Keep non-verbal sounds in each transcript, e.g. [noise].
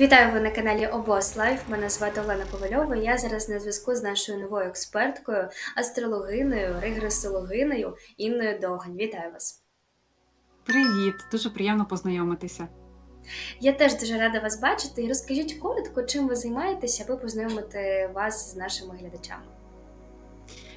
Вітаю ви на каналі Обос Лайф. Мене звати Олена Ковальова. Я зараз на зв'язку з нашою новою експерткою, астрологиною, регресологиною Інною Довгань. Вітаю вас! Привіт, дуже приємно познайомитися. Я теж дуже рада вас бачити. І розкажіть коротко, чим ви займаєтеся, аби познайомити вас з нашими глядачами.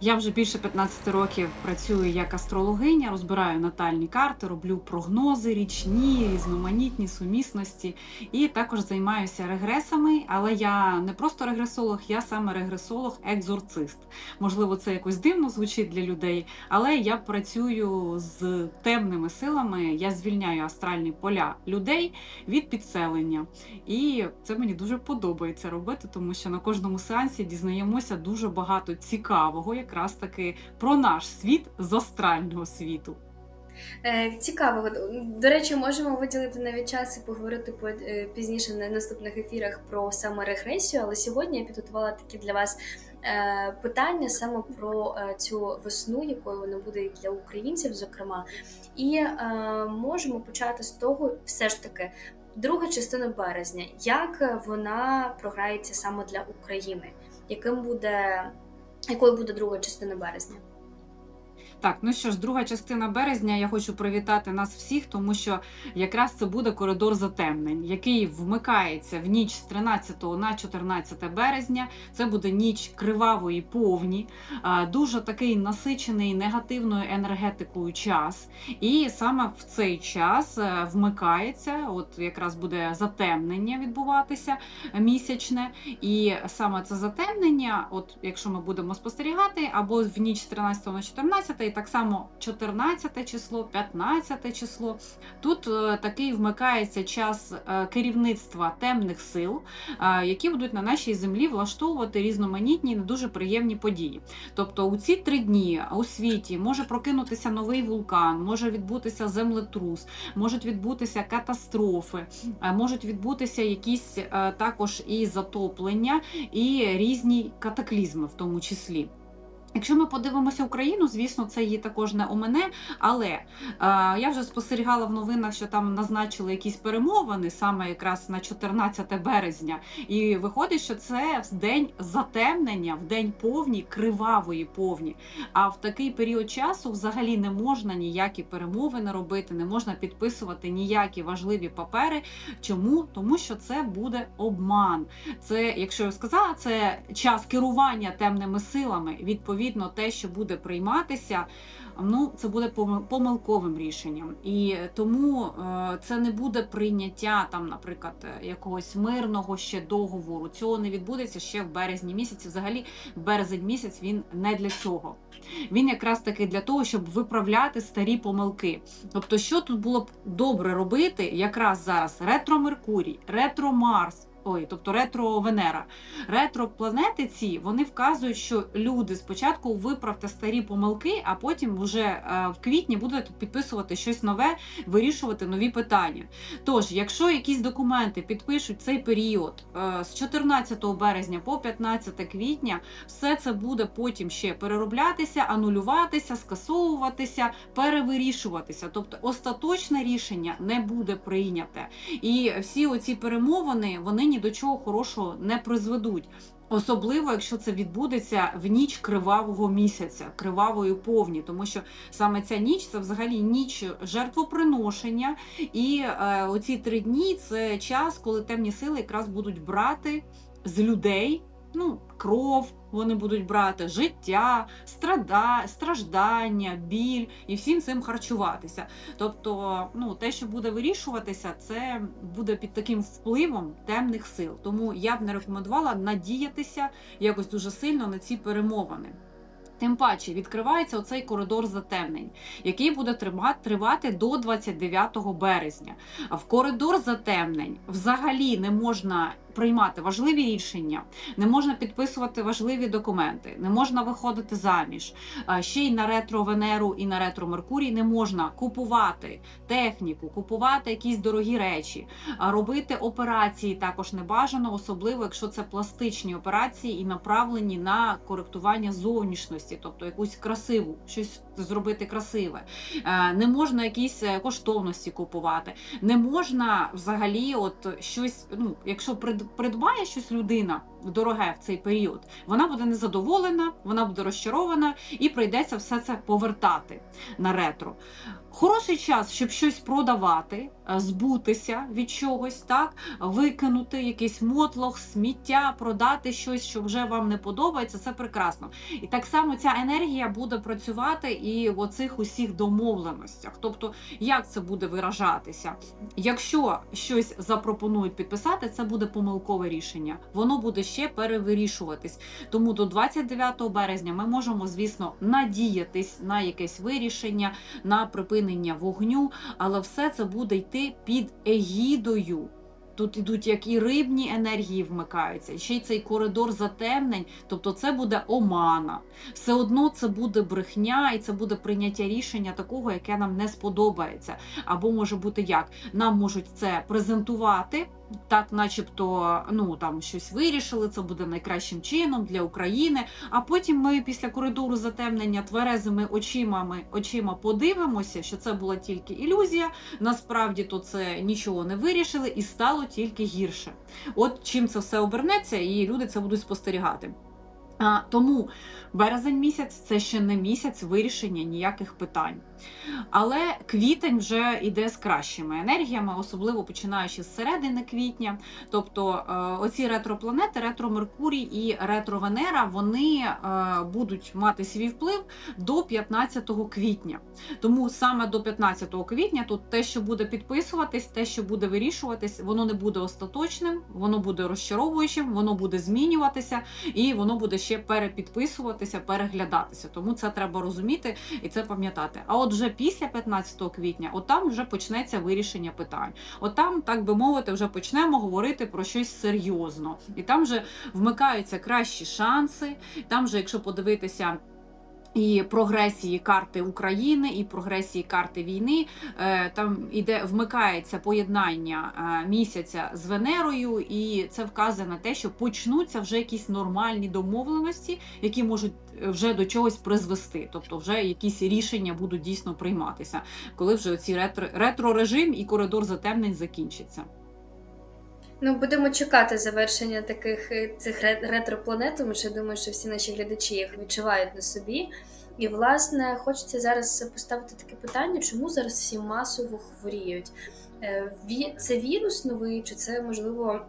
Я вже більше 15 років працюю як астрологиня, розбираю натальні карти, роблю прогнози, річні, різноманітні сумісності і також займаюся регресами. Але я не просто регресолог, я саме регресолог-екзорцист. Можливо, це якось дивно звучить для людей, але я працюю з темними силами. Я звільняю астральні поля людей від підселення. І це мені дуже подобається робити, тому що на кожному сеансі дізнаємося дуже багато цікавого, якраз таки про наш світ з астрального світу. Е, цікаво. До речі, можемо виділити навіть час і поговорити е, пізніше на наступних ефірах про саме регресію, але сьогодні я підготувала такі для вас е, питання саме про цю весну, якою вона буде для українців, зокрема. І можемо почати з того, все ж таки, друга частина березня. Як вона програється саме для України? Яким буде, якою буде друга частина березня? Так, ну що ж, друга частина березня. Я хочу привітати нас всіх, тому що якраз це буде коридор затемнень, який вмикається в ніч з 13 на 14 березня. Це буде ніч кривавої повні, дуже такий насичений негативною енергетикою час. І саме в цей час е, вмикається, от якраз буде затемнення відбуватися місячне. І саме це затемнення, от якщо ми будемо спостерігати, або в ніч з 13 на 14, і так само 14 число, 15 число. Тут е, такий вмикається час е, керівництва темних сил, е, які будуть на нашій землі влаштовувати різноманітні не дуже приємні події. Тобто у ці три дні у світі може прокинутися новий вулкан, може відбутися землетрус, можуть відбутися катастрофи, можуть відбутися якісь також і затоплення, і різні катаклізми в тому числі. Якщо ми подивимося Україну, звісно, це її також не омене, але е, я вже спостерігала в новинах, що там назначили якісь перемовини саме якраз на 14 березня. І виходить, що це в день затемнення, в день повні, кривавої повні. А в такий період часу взагалі не можна ніякі перемовини робити, не можна підписувати ніякі важливі папери. Чому? Тому що це буде обман. Це, якщо я сказала, це час керування темними силами. Відповідно, те, що буде прийматися, ну це буде помил- помилковим рішенням. І тому е, це не буде прийняття там, наприклад, якогось мирного ще договору. Цього не відбудеться ще в березні місяці. Взагалі, березень місяць він не для цього. Він якраз таки для того, щоб виправляти старі помилки. Тобто, що тут було б добре робити, якраз зараз ретро Меркурій, ретро Марс. Ой, тобто ретро Венера. Ретро планети ці вони вказують, що люди спочатку виправте старі помилки, а потім вже е, в квітні будете підписувати щось нове, вирішувати нові питання. Тож, якщо якісь документи підпишуть цей період е, з 14 березня по 15 квітня, все це буде потім ще перероблятися, анулюватися, скасовуватися, перевирішуватися. Тобто остаточне рішення не буде прийняте. І всі оці перемовини вони до чого хорошого не призведуть. Особливо, якщо це відбудеться в ніч кривавого місяця, кривавої повні, тому що саме ця ніч це взагалі ніч жертвоприношення, і е, оці три дні це час, коли темні сили якраз будуть брати з людей. Ну, кров вони будуть брати, життя, страда, страждання, біль і всім цим харчуватися. Тобто, ну те, що буде вирішуватися, це буде під таким впливом темних сил. Тому я б не рекомендувала надіятися якось дуже сильно на ці перемовини. Тим паче відкривається оцей коридор затемнень, який буде тривати до 29 березня. А в коридор затемнень взагалі не можна приймати важливі рішення, не можна підписувати важливі документи, не можна виходити заміж. Ще й на ретро Венеру і на ретро Меркурій не можна купувати техніку, купувати якісь дорогі речі, робити операції також не бажано, особливо якщо це пластичні операції і направлені на коректування зовнішності, тобто якусь красиву, щось зробити красиве. Не можна якісь е, коштовності купувати. Не можна взагалі, от щось, ну якщо придбає щось людина дороге в цей період, вона буде незадоволена, вона буде розчарована і прийдеться все це повертати на ретро. Хороший час, щоб щось продавати, е, збутися від чогось, так викинути якийсь мотлох, сміття, продати щось, що вже вам не подобається. Це прекрасно. І так само ця енергія буде працювати і в оцих усіх домовленостях. Тобто, як це буде виражатися? Якщо щось запропонують підписати, це буде помилкове рішення. Воно буде ще перевирішуватись. Тому до 29 березня ми можемо, звісно, надіятись на якесь вирішення, на припинення вогню, але все це буде йти під егідою. Тут ідуть як і рибні енергії вмикаються, ще й цей коридор затемнень, тобто це буде омана. Все одно це буде брехня, і це буде прийняття рішення такого, яке нам не сподобається. Або може бути як нам можуть це презентувати. Так, начебто, ну там щось вирішили, це буде найкращим чином для України. А потім ми після коридору затемнення тверезими очима, очима подивимося, що це була тільки ілюзія. Насправді то це нічого не вирішили, і стало тільки гірше. От чим це все обернеться, і люди це будуть спостерігати. А, тому березень місяць це ще не місяць вирішення ніяких питань. Але квітень вже йде з кращими енергіями, особливо починаючи з середини квітня. Тобто е, оці ретропланети, ретро Меркурій і ретро Венера, вони е, будуть мати свій вплив до 15 квітня. Тому саме до 15 квітня тут те, що буде підписуватись, те, що буде вирішуватись, воно не буде остаточним, воно буде розчаровуючим, воно буде змінюватися і воно буде ще перепідписуватися, переглядатися. Тому це треба розуміти і це пам'ятати. А от вже після 15 квітня, от там вже почнеться вирішення питань. От там, так би мовити, вже почнемо говорити про щось серйозно, і там вже вмикаються кращі шанси. Там же, якщо подивитися. І прогресії карти України, і прогресії карти війни. Е, Там іде вмикається поєднання е, місяця з Венерою, і це вказує на те, що почнуться вже якісь нормальні домовленості, які можуть е, вже до чогось призвести. Тобто, вже якісь рішення будуть дійсно прийматися, коли вже ці ретро, ретро режим і коридор затемнень закінчиться. Ну, будемо чекати завершення таких е, цих ре- ретропланет, тому що я думаю, що всі наші глядачі їх відчувають на собі. І, власне, хочеться зараз поставити таке питання, чому зараз всі масово хворіють? Е, Це вірус новий, чи це можливо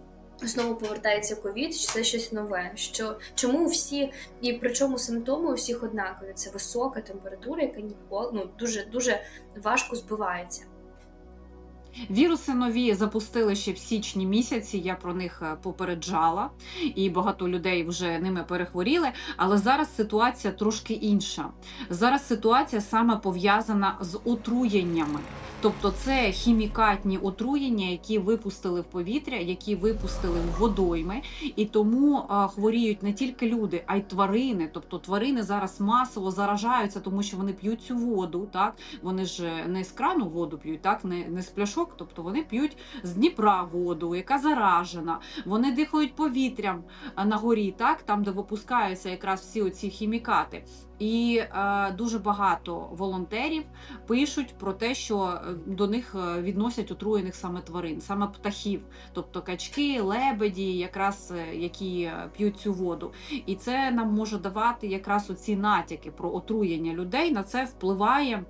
[clears throat] знову повертається ковід, чи це щось нове? Що чому всі, і причому симптоми у всіх однакові? Це висока температура, яка ніколи ну дуже дуже важко збивається. Віруси нові запустили ще в січні місяці. Я про них е, попереджала, і багато людей вже ними перехворіли. Але зараз ситуація трошки інша. Зараз ситуація саме пов'язана з отруєннями. Тобто це хімікатні отруєння, які випустили в повітря, які випустили в водойми, і тому е, хворіють не тільки люди, а й тварини. Тобто тварини зараз масово заражаються, тому що вони п'ють цю воду. Так вони ж не з крану воду п'ють, так не, не з пляшок. Тобто вони п'ють з Дніпра воду, яка заражена. Вони дихають повітрям е, на горі, так там, де випускаються якраз всі оці хімікати. І е, дуже багато волонтерів пишуть про те, що е, до них е, відносять отруєних саме тварин, саме птахів, тобто качки, лебеді, якраз які п'ють цю воду. І це нам може давати якраз оці натяки про отруєння людей. На це впливає.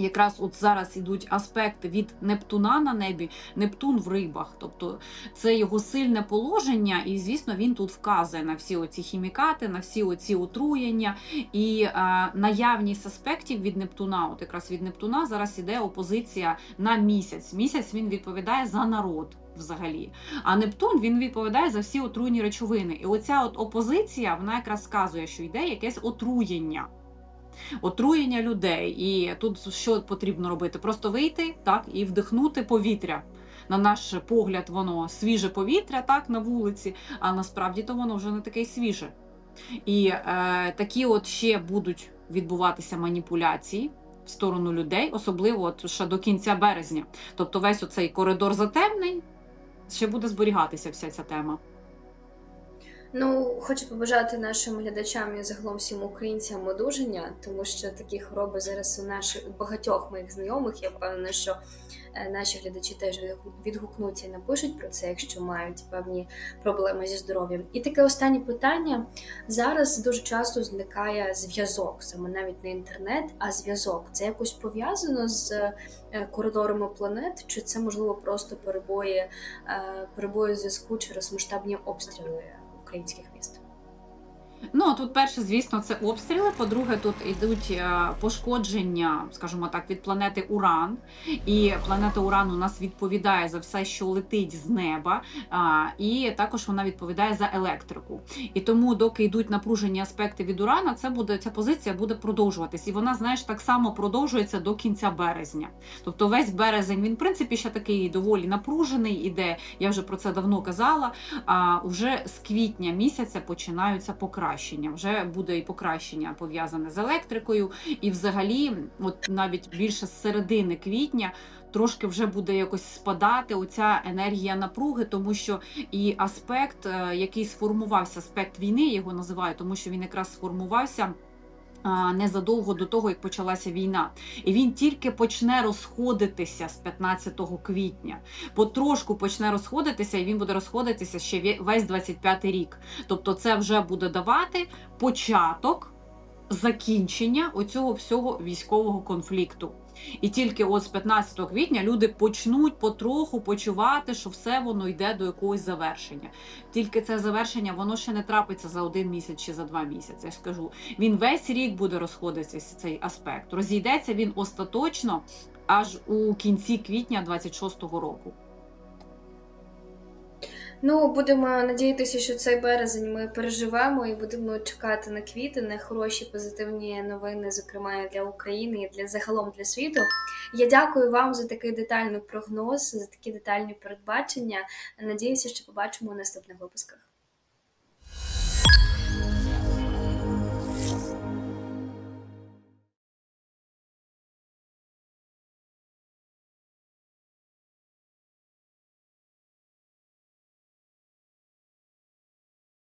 Якраз от зараз ідуть аспекти від Нептуна на небі, Нептун в рибах, тобто це його сильне положення, і звісно він тут вказує на всі оці хімікати, на всі оці отруєння і е, наявність аспектів від Нептуна. От якраз від Нептуна зараз іде опозиція на місяць. Місяць він відповідає за народ. Взагалі, а Нептун він відповідає за всі отруйні речовини. І оця от опозиція вона якраз сказує, що йде якесь отруєння. Отруєння людей, і тут що потрібно робити? Просто вийти так і вдихнути повітря. на наш погляд, воно свіже повітря, так, на вулиці, а насправді то воно вже не таке свіже. І е, такі от ще будуть відбуватися маніпуляції в сторону людей, особливо от ще до кінця березня. Тобто весь оцей коридор затемнень ще буде зберігатися вся ця тема. Ну, хочу побажати нашим глядачам і загалом всім українцям одужання, тому що такі хвороби зараз у наших багатьох моїх знайомих. Я впевнена, що е, наші глядачі теж відгукнуться і напишуть про це, якщо мають певні проблеми зі здоров'ям. І таке останнє питання зараз дуже часто зникає зв'язок, саме навіть не інтернет, а зв'язок. Це якось пов'язано з е, коридорами планет, чи це можливо просто перебої, е, перебої зв'язку через масштабні обстріли українських міст? Ну тут перше, звісно, це обстріли. По-друге, тут йдуть е, пошкодження, скажімо так, від планети Уран. І планета Уран у нас відповідає за все, що летить з неба, і також вона відповідає за електрику. І тому, доки йдуть напружені аспекти від Урана, це буде ця позиція буде продовжуватись. І вона, знаєш, так само продовжується до кінця березня. Тобто, весь березень він, в принципі, ще такий доволі напружений. Іде. Я вже про це давно казала. А вже з квітня місяця починаються покращення. Вже буде і покращення пов'язане з електрикою, і взагалі, от навіть більше з середини квітня. Трошки вже буде якось спадати оця енергія напруги, тому що і аспект, е, який сформувався, аспект війни, його називаю, тому що він якраз сформувався незадовго до того, як почалася війна. І він тільки почне розходитися з 15 квітня. Потрошку почне розходитися, і він буде розходитися ще весь 25 рік. Тобто, це вже буде давати початок закінчення оцього всього військового конфлікту. І тільки от з 15 квітня люди почнуть потроху почувати, що все воно йде до якогось завершення. Тільки це завершення, воно ще не трапиться за один місяць чи за два місяці. Я скажу, він весь рік буде розходитися цей аспект. Розійдеться він остаточно аж у кінці квітня 26-го року. Ну, будемо надіятися, що цей березень ми переживемо і будемо чекати на квіти, на хороші позитивні новини, зокрема для України і для загалом для світу. Я дякую вам за такий детальний прогноз, за такі детальні передбачення. Надіюся, що побачимо у наступних випусках.